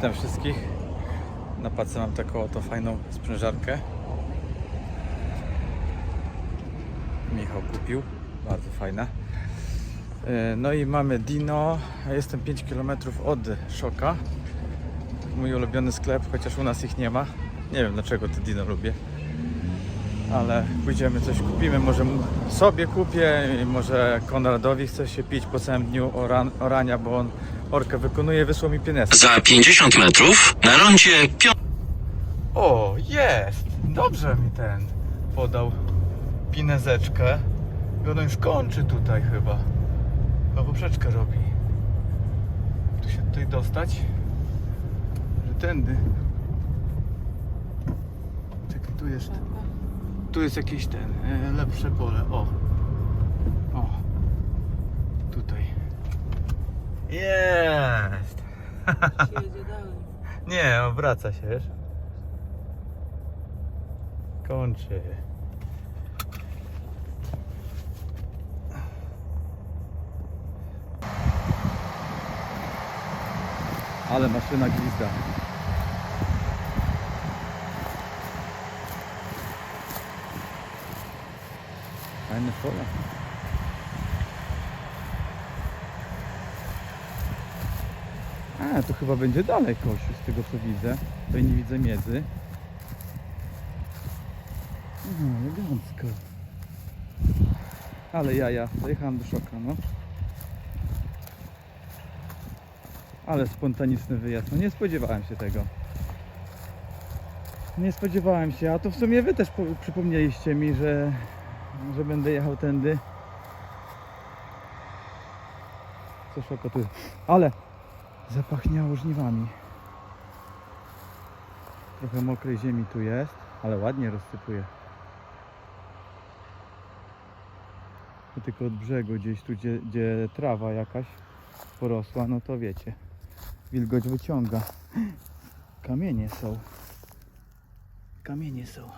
Witam wszystkich. Na pace mam taką oto fajną sprężarkę. Michał kupił. Bardzo fajna. E, No i mamy Dino. Jestem 5 km od Szoka. Mój ulubiony sklep, chociaż u nas ich nie ma. Nie wiem dlaczego to Dino lubię. Ale pójdziemy coś kupimy. Może sobie kupię i może Konradowi chce się pić po całym dniu oran, orania, bo on orkę wykonuje. Wysłał mi pineskę. Za 50 metrów na rondzie Pio... O, jest! Dobrze mi ten podał pinezeczkę. I ono już kończy tutaj chyba. Chyba poprzeczkę robi. Tu się tutaj dostać? Że tędy. Czekaj, tu jest. Tu jest jakieś ten, e, lepsze pole. O. O. Tutaj. Jest! Nie, obraca się, wiesz? Kończy. Ale maszyna gwizda. Fajne pole. A, to chyba będzie dalej Kosiu, z tego co widzę. Tutaj nie widzę miedzy. No, elegancko. Ale ja, ja, dojechałem do szoka, no. Ale spontaniczny wyjazd, no nie spodziewałem się tego. Nie spodziewałem się, a to w sumie wy też po- przypomnieliście mi, że, że będę jechał tędy. Co szoko tu jest. Ale Zapachniało żniwami. Trochę mokrej ziemi tu jest, ale ładnie rozsypuje. Tylko od brzegu gdzieś tu, gdzie, gdzie trawa jakaś porosła, no to wiecie. Wilgoć wyciąga. Kamienie są. Kamienie są.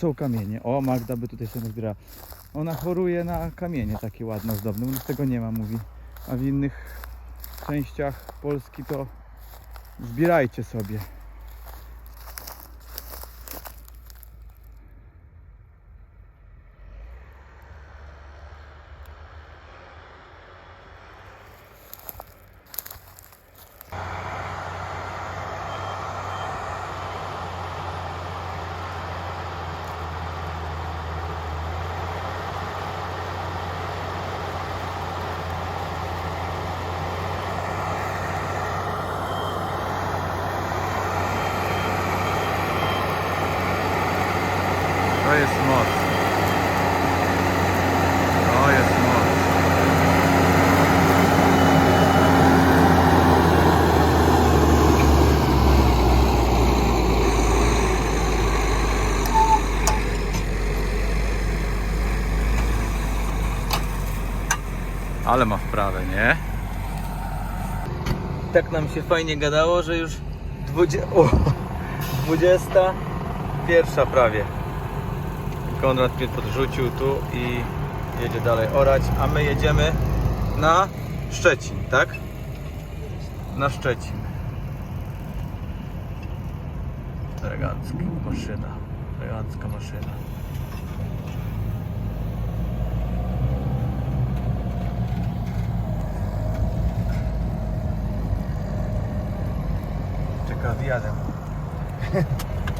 Są kamienie. O, Magda by tutaj sobie zbierała. Ona choruje na kamienie takie ładne, ozdobne. U tego nie ma, mówi a w innych częściach Polski to zbierajcie sobie. To jest moc. To jest moc. Ale ma wprawę, nie? Tak nam się fajnie gadało, że już 20, o, 21 prawie. Konrad mnie podrzucił tu i jedzie dalej orać, a my jedziemy na Szczecin, tak? Na Szczecin. Elegancka maszyna, elegancka maszyna. Czeka zjadem.